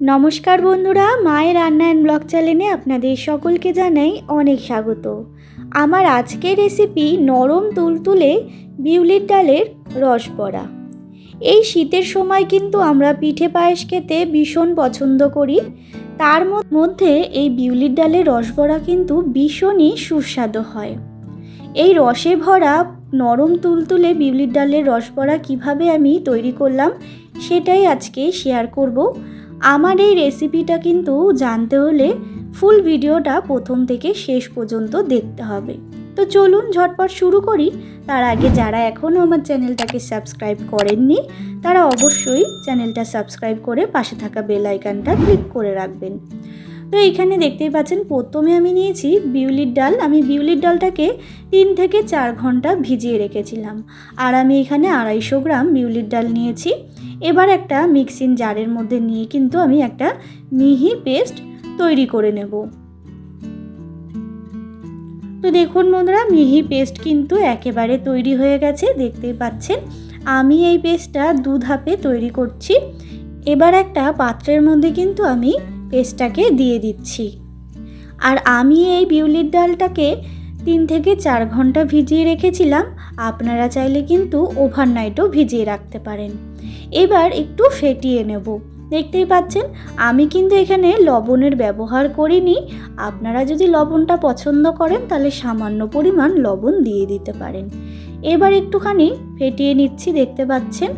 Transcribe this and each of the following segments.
নমস্কার বন্ধুরা, মায়ের রান্না অ্যান্ড ব্লগ চ্যানেলে আপনাদের সকলকে জানাই অনেক স্বাগত। আমার আজকের রেসিপি নরম তুলতুলে বিউলির ডালের রস বড়া। এই শীতের সময় কিন্তু আমরা পিঠে পায়েস খেতে ভীষণ পছন্দ করি। তার মধ্যে এই বিউলির ডালের রস বড়া কিন্তু ভীষণই সুস্বাদু হয়। এই রসে ভরা নরম তুলতুলে বিউলির ডালের রস বড়া কীভাবে আমি তৈরি করলাম, সেটাই আজকে শেয়ার করব। আমার এই রেসিপিটা কিন্তু জানতে হলে ফুল ভিডিওটা প্রথম থেকে শেষ পর্যন্ত দেখতে হবে। তো চলুন ঝটপট শুরু করি। তার আগে যারা এখনও আমার চ্যানেলটাকে সাবস্ক্রাইব করেননি, তারা অবশ্যই চ্যানেলটা সাবস্ক্রাইব করে পাশে থাকা বেল আইকনটা ক্লিক করে রাখবেন। তো এইখানে দেখতেই পাচ্ছেন, প্রথমে আমি নিয়েছি বিউলির ডাল। আমি বিউলির ডালটাকে তিন থেকে চার ঘণ্টা ভিজিয়ে রেখেছিলাম। আর আমি এখানে আড়াইশো গ্রাম বিউলির ডাল নিয়েছি। এবার একটা মিক্সিং জারের মধ্যে নিয়ে কিন্তু আমি একটা মিহি পেস্ট তৈরি করে নেব। তো দেখুন বন্ধুরা, মিহি পেস্ট কিন্তু একেবারে তৈরি হয়ে গেছে। দেখতেই পাচ্ছেন, আমি এই পেস্টটা দু ধাপে তৈরি করছি। এবার একটা পাত্রের মধ্যে কিন্তু আমি পেস্টটাকে দিয়ে দিচ্ছি। আর আমি এই বিউলির ডালটাকে তিন থেকে চার ঘণ্টা ভিজিয়ে রেখেছিলাম। আপনারা চাইলে কিন্তু ওভারনাইটও ভিজিয়ে রাখতে পারেন। এবার একটু ফেটিয়ে নেব। দেখতেই পাচ্ছেন, আমি কিন্তু এখানে লবণের ব্যবহার করিনি। আপনারা যদি লবণটা পছন্দ করেন, তাহলে সামান্য পরিমাণ লবণ দিয়ে দিতে পারেন। এবার একটুখানি ফেটিয়ে নিচ্ছি, দেখতে পাচ্ছেন?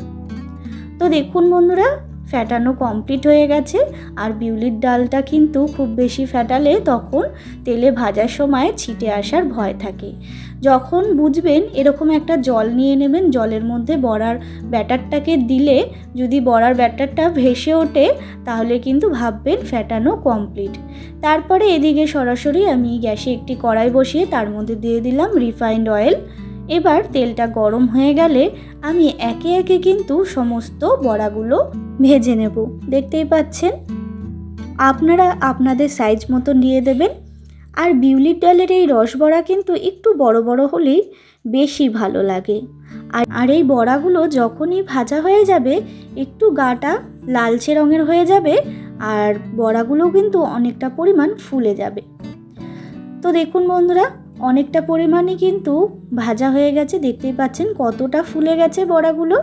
তো দেখুন বন্ধুরা ফ্যাটানো কমপ্লিট হয়ে গেছে। আর বিউলির ডালটা কিন্তু খুব বেশি ফ্যাটালে তখন তেলে ভাজার সময় ছিটে আসার ভয় থাকে। যখন বুঝবেন এরকম একটা জল নিয়ে নেবেন, জলের মধ্যে বড়ার ব্যাটারটাকে দিলে যদি বড়ার ব্যাটারটা ভেসে ওঠে, তাহলে কিন্তু ভাববেন ফ্যাটানো কমপ্লিট তারপরে এদিকে সরাসরি আমি গ্যাসে একটি কড়াই বসিয়ে তার মধ্যে দিয়ে দিলাম রিফাইন্ড অয়েল এবার তেলটা গরম হয়ে গেলে আমি একে একে কিন্তু সমস্ত বড়াগুলো ভেজে নেব। দেখতেই পাচ্ছেন? আপনারা আপনাদের সাইজ মতো নিয়ে দেবেন। আর বিউলির ডালের এই রস বড়া কিন্তু একটু বড় বড় হলেই বেশি ভালো লাগে। আর এই বড়াগুলো যখনই ভাজা হয়ে যাবে, একটু গাটা লালচে রঙের হয়ে যাবে আর বড়াগুলো কিন্তু অনেকটা পরিমাণ ফুলে যাবে। তো দেখুন বন্ধুরা অনেকটা পরিমাণে কিন্তু ভাজা হয়ে গেছে। দেখতেই পাচ্ছেন কতটা ফুলে গেছে বড়াগুলো।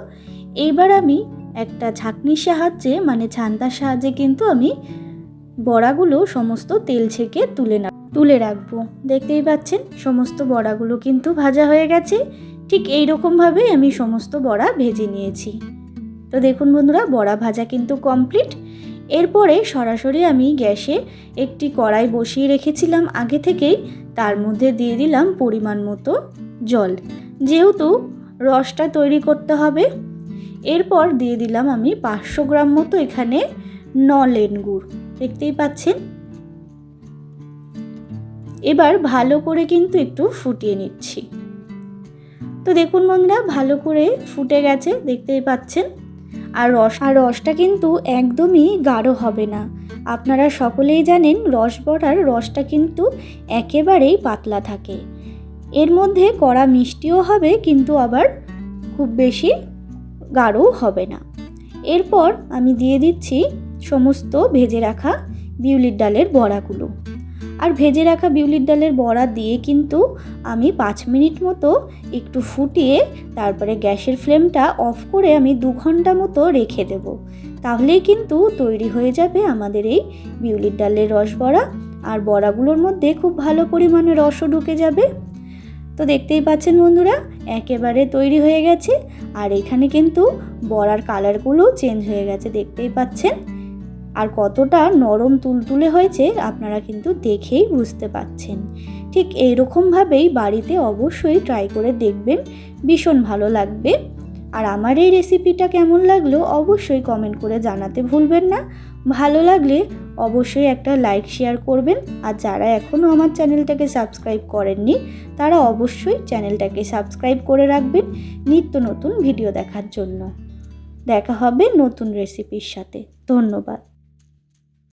এইবার আমি একটা ছাঁকনির সাহায্যে মানে ছান্তার সাহায্যে কিন্তু আমি বড়াগুলো সমস্ত তেল ছেঁকে তুলে না, তুলে রাখব। দেখতেই পাচ্ছেন সমস্ত বড়াগুলো কিন্তু ভাজা হয়ে গেছে। ঠিক এই রকমভাবেই আমি সমস্ত বড়া ভেজে নিয়েছি। তো দেখুন বন্ধুরা, বড়া ভাজা কিন্তু কমপ্লিট। এরপরে সরাসরি আমি গ্যাসে একটি কড়াই বসিয়ে রেখেছিলাম আগে থেকেই। তার মধ্যে দিয়ে দিলাম পরিমাণ মতো জল। যেহেতু রসটা তৈরি করতে হবে, এরপর দিয়ে দিলাম আমি পাঁচশো গ্রাম মতো এখানে নলেন গুড়। দেখতেই পাচ্ছেন? এবার ভালো করে কিন্তু একটু ফুটিয়ে নিচ্ছি। তো দেখুন বন্ধুরা, ভালো করে ফুটে গেছে, দেখতেই পাচ্ছেন? আর রস, আর রসটা কিন্তু একদমই গাঢ় হবে না। আপনারা সকলেই জানেন রস বড়ার রসটা কিন্তু একেবারেই পাতলা থাকে। এর মধ্যে কড়া মিষ্টিও হবে, কিন্তু আবার খুব বেশি গাঢ়ও হবে না। এরপর আমি দিয়ে দিচ্ছি সমস্ত ভেজে রাখা বিউলির ডালের বড়াগুলো। আর ভেজে রাখা বিউলির ডালের বড়া দিয়ে কিন্তু আমি পাঁচ মিনিট মতো একটু ফুটিয়ে তারপরে গ্যাসের ফ্লেমটা অফ করে আমি দু ঘণ্টা মতো রেখে দেব। তাহলেই কিন্তু তৈরি হয়ে যাবে আমাদের এই বিউলির ডালের রস বড়া। আর বড়াগুলোর মধ্যে খুব ভালো পরিমাণে রসও ঢুকে যাবে। তো দেখতেই পাচ্ছেন বন্ধুরা, একেবারে তৈরি হয়ে গেছে। আর এখানে কিন্তু বড়ার কালারগুলো চেঞ্জ হয়ে গেছে, দেখতেই পাচ্ছেন। আর কতটা নরম তুলতুলে হয়েছে আপনারা কিন্তু দেখেই বুঝতে পাচ্ছেন। ঠিক এইরকমভাবেই বাড়িতে অবশ্যই ট্রাই করে দেখবেন, ভীষণ ভালো লাগবে। আর আমার এই রেসিপিটা কেমন লাগল অবশ্যই কমেন্ট করে জানাতে ভুলবেন না। ভালো লাগলে অবশ্যই একটা লাইক শেয়ার করবেন। আর যারা এখনও আমার চ্যানেলটাকে সাবস্ক্রাইব করেননি, তারা অবশ্যই চ্যানেলটাকে সাবস্ক্রাইব করে রাখবেন নিত্য নতুন ভিডিও দেখার জন্য। দেখা হবে নতুন রেসিপির সাথে। ধন্যবাদ।